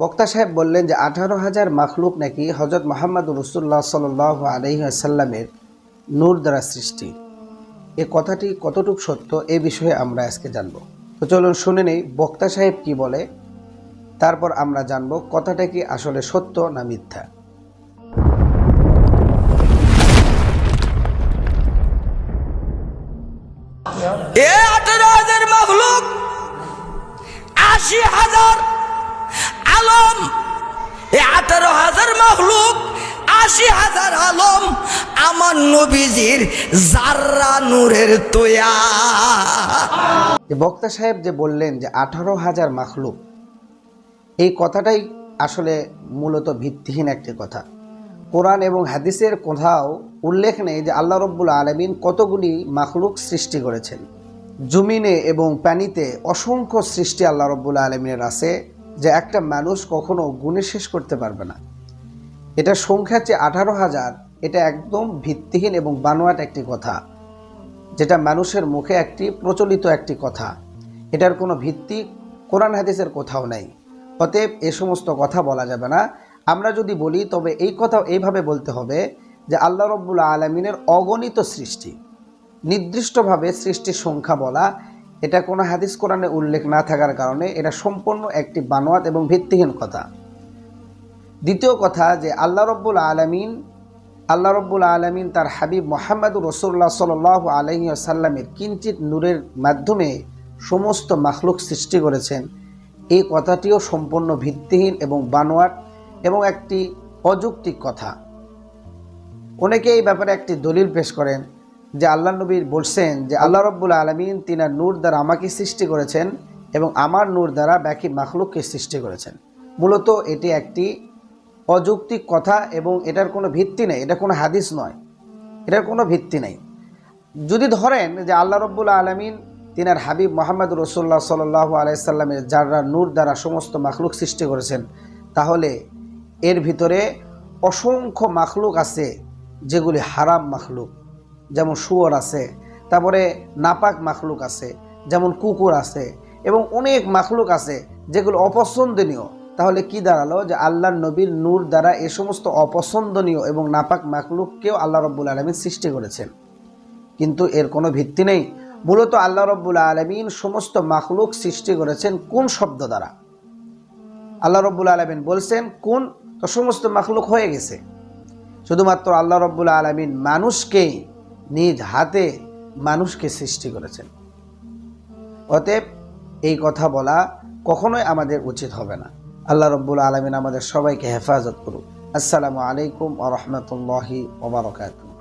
বক্তা সাহেব বললেন যে আঠারো হাজার মাখলুক নাকি হজরত মোহাম্মদ রসুল্লাহ সাল আলহিসাল্লামের নূর দ্বারা সৃষ্টি। এ কথাটি কতটুক সত্য এ বিষয়ে আমরা আজকে জানব। তো চলুন শুনে নেই, বক্তা সাহেব কি বলে? তারপর আমরা জানব কথাটা কি আসলে সত্য না মিথ্যা। এ আঠারো হাজার আশি হাজার আলম। এ আঠারো হাজার আশি হাজার আলম আমার নবীজির জাররা নূরের তোয়া। বক্তা সাহেব যে বললেন যে আঠারো হাজার মাখলুক এই কথাটাই আসলে মূলত ভিত্তিহীন একটি কথা। কোরআন এবং হাদিসের কোথাও উল্লেখ নেই যে আল্লাহ রব্বুল আলমিন কতগুলি মাখলুক সৃষ্টি করেছেন। জমিনে এবং পানিতে অসংখ্য সৃষ্টি আল্লাহ রব্বুল আলমিনের আছে যে একটা মানুষ কখনো গুণে শেষ করতে পারবে না। এটা সংখ্যা চেয়ে আঠারো হাজার, এটা একদম ভিত্তিহীন এবং বানোয়াট একটি কথা। যেটা মানুষের মুখে একটি প্রচলিত একটি কথা। এটার কোনো ভিত্তি কোরআন হাদিসের কোথাও নাই। অতএব এ সমস্ত কথা বলা যাবে না। আমরা যদি বলি, তবে এই কথা এইভাবে বলতে হবে যে আল্লাহ রব্বুল আলমিনের অগণিত সৃষ্টি, নির্দিষ্টভাবে সৃষ্টির সংখ্যা বলা, এটা কোনো হাদিস কোরআনে উল্লেখ না থাকার কারণে এটা সম্পূর্ণ একটি বানোয়াত এবং ভিত্তিহীন কথা। দ্বিতীয় কথা যে আল্লাহ রব্বুল আলমিন, আল্লাহ রব্বুল আলমিন তার হাবিব মোহাম্মদুর রসুল্লাহ সাল আলহি আসাল্লামের কিঞ্চিত নূরের মাধ্যমে সমস্ত মাখলুক সৃষ্টি করেছেন। এই কথাটিও সম্পূর্ণ ভিত্তিহীন এবং বানোয়াট এবং একটি অযৌক্তিক কথা। অনেকে এই ব্যাপারে একটি দলিল পেশ করেন যে আল্লাহ নবীর বলছেন যে আল্লাহ রব্বুল আলমিন তিনার নূর দ্বারা আমাকে সৃষ্টি করেছেন এবং আমার নূর দ্বারা বাকি মাখলুককে সৃষ্টি করেছেন। মূলত এটি একটি অযৌক্তিক কথা এবং এটার কোনো ভিত্তি নেই, এটা কোনো হাদিস নয়, এটার কোনো ভিত্তি নেই। যদি ধরেন যে আল্লাহ রব্বুল আলমিন তিনার হাবিব মোহাম্মদ রসুল্লাহ সাল আলাইসাল্লামের যারা নূর দ্বারা সমস্ত মাখলুক সৃষ্টি করেছেন, তাহলে এর ভিতরে অসংখ্য মাখলুক আছে যেগুলি হারাম মাখলুক। যেমন শুয়োর আছে, তারপরে নাপাক মাখলুক আছে, যেমন কুকুর আছে, এবং অনেক মাখলুক আছে যেগুলো অপছন্দনীয়। তাহলে কি দাঁড়াল যে আল্লাহ নবীর নূর দ্বারা এ সমস্ত অপছন্দনীয় এবং নাপাক মাখলুককেও আল্লাহ রব্বুল আলমিন সৃষ্টি করেছেন। কিন্তু এর কোনো ভিত্তি নেই। মূলত আল্লাহ রব্বুল আলমিন সমস্ত মাখলুক সৃষ্টি করেছেন কোন শব্দ দ্বারা? আল্লাহ রব্বুল আলমিন বলছেন, কোন তো সমস্ত মাখলুক হয়ে গেছে। শুধুমাত্র আল্লাহ রব্বুল আলমিন মানুষকেই নিজ হাতে মানুষকে সৃষ্টি করেছেন। অতএব এই কথা বলা কখনোই আমাদের উচিত হবে না। আল্লাহ রব্বুল আলমিন আমাদের সবাইকে হেফাজত করুক। আসসালামু আলাইকুম আ রহমতুল্লাহি ওবরাকাতুহ